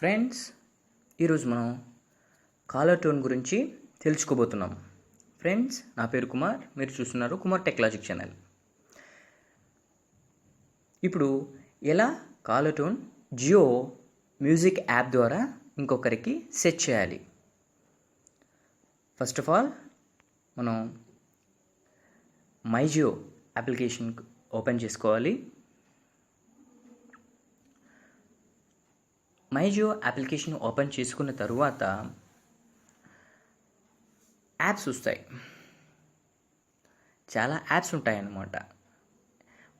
Friends ఈరోజు మనం caller tone గురించి తెలుసుకోబోతున్నాం. ఫ్రెండ్స్ నా పేరు కుమార్. మీరు చూస్తున్నారు కుమార్ టెక్లాజిక్ ఛానల్. ఇప్పుడు ఎలా caller tone Jio music app ద్వారా ఇంకొకరికి సెట్ చేయాలి? ఫస్ట్ ఆఫ్ ఆల్ మనం మై జియో అప్లికేషన్ ఓపెన్ చేసుకోవాలి. మై జియో అప్లికేషన్ ఓపెన్ చేసుకున్న తరువాత యాప్స్ వస్తాయి. చాలా యాప్స్ ఉంటాయి అన్నమాట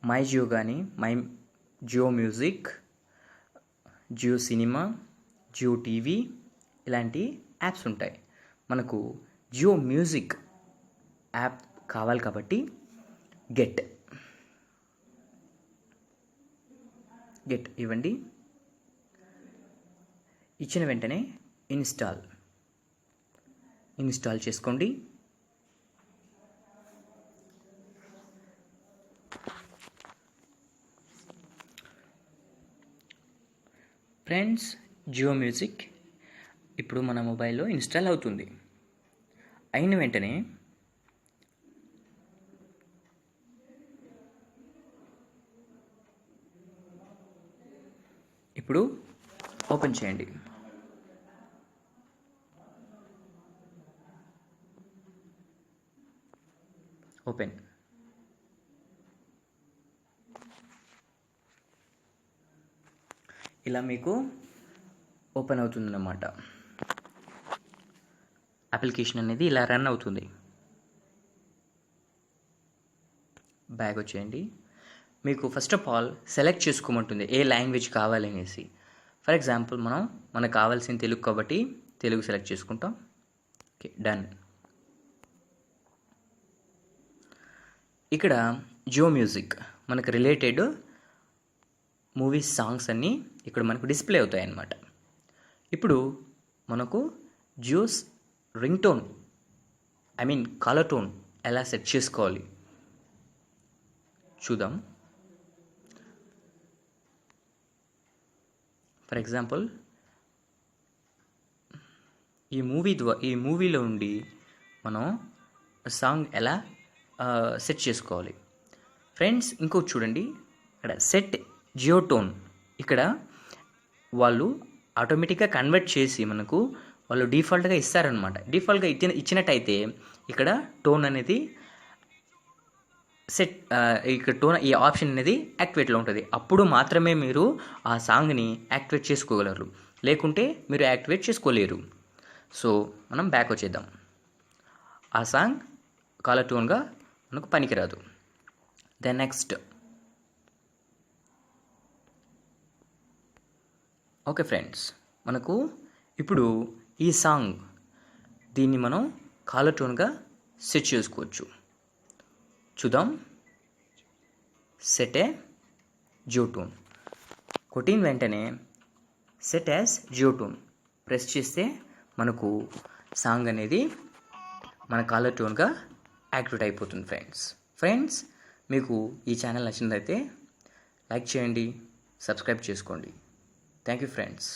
మై జియో కానీ my Jio music Jio cinema Jio TV ఇలాంటి యాప్స్ ఉంటాయి. మనకు జియో మ్యూజిక్ యాప్ కావాలి కాబట్టి గెట్. గెట్ ఇవ్వండి. ఇచ్చిన వెంటనే ఇన్స్టాల్. ఇన్స్టాల్ చేసుకోండి. ఫ్రెండ్స్ జియో మ్యూజిక్ ఇప్పుడు మన మొబైల్లో ఇన్స్టాల్ అవుతుంది. అయిన వెంటనే ఇప్పుడు ఓపెన్ చేయండి. ఓపెన్. ఇలా మీకు ఓపెన్ అవుతుందన్నమాట. అప్లికేషన్ అనేది ఇలా రన్ అవుతుంది. బ్యాగ్ వచ్చేయండి. మీకు ఫస్ట్ ఆఫ్ ఆల్ సెలెక్ట్ చేసుకోమంటుంది ఏ లాంగ్వేజ్ కావాలనేసి. ఫర్ ఎగ్జాంపుల్ మనం మనకు కావాల్సిన తెలుగు కాబట్టి తెలుగు సెలెక్ట్ చేసుకుంటాం. ఓకే డన్ ఇక్కడ జియో మ్యూజిక్ మనకు రిలేటెడ్ మూవీస్ సాంగ్స్ అన్నీ ఇక్కడ మనకు డిస్ప్లే అవుతాయి అన్నమాట ఇప్పుడు మనకు Jio's ring tone I mean caller tone ఎలా సెట్ చేసుకోవాలి? చూద్దాం. ఫర్ ఎగ్జాంపుల్ ఈ మూవీ ద్వారా ఈ మూవీలో ఉండి మనం సాంగ్ ఎలా సెట్ చేసుకోవాలి. ఫ్రెండ్స్ ఇంకోటి చూడండి. ఇక్కడ సెట్ జియో టోన్ ఇక్కడ వాళ్ళు ఆటోమేటిక్గా కన్వర్ట్ చేసి మనకు వాళ్ళు డిఫాల్ట్గా ఇస్తారనమాట డిఫాల్ట్గా ఇచ్చిన ఇచ్చినట్టయితే ఇక్కడ టోన్ అనేది సెట్ ఇక్కడ టోన్ ఈ ఆప్షన్ అనేది యాక్టివేట్లో ఉంటుంది. అప్పుడు మాత్రమే మీరు ఆ సాంగ్ని యాక్టివేట్ చేసుకోగలరు. లేకుంటే మీరు యాక్టివేట్ చేసుకోలేరు. సో మనం బ్యాక్ వచ్చేద్దాం. ఆ సాంగ్ కాలర్ టోన్గా మనకు పనికిరాదు. Then next. ఓకే ఫ్రెండ్స్ మనకు ఇప్పుడు ఈ సాంగ్ దీన్ని మనం కాలర్ టోన్గా సెట్ చేసుకోవచ్చు. చూద్దాం. Set a Jio tone. కొట్టిన వెంటనే set as Jio tone. Press చేస్తే మనకు సాంగ్ అనేది మన కాలర్ టోన్గా యాక్టివేట్ అయిపోతుంది ఫ్రెండ్స్ ఫ్రెండ్స్ మీకు ఈ ఛానల్ నచ్చినదైతే లైక్ చేయండి సబ్స్క్రైబ్ చేసుకోండి. Thank you friends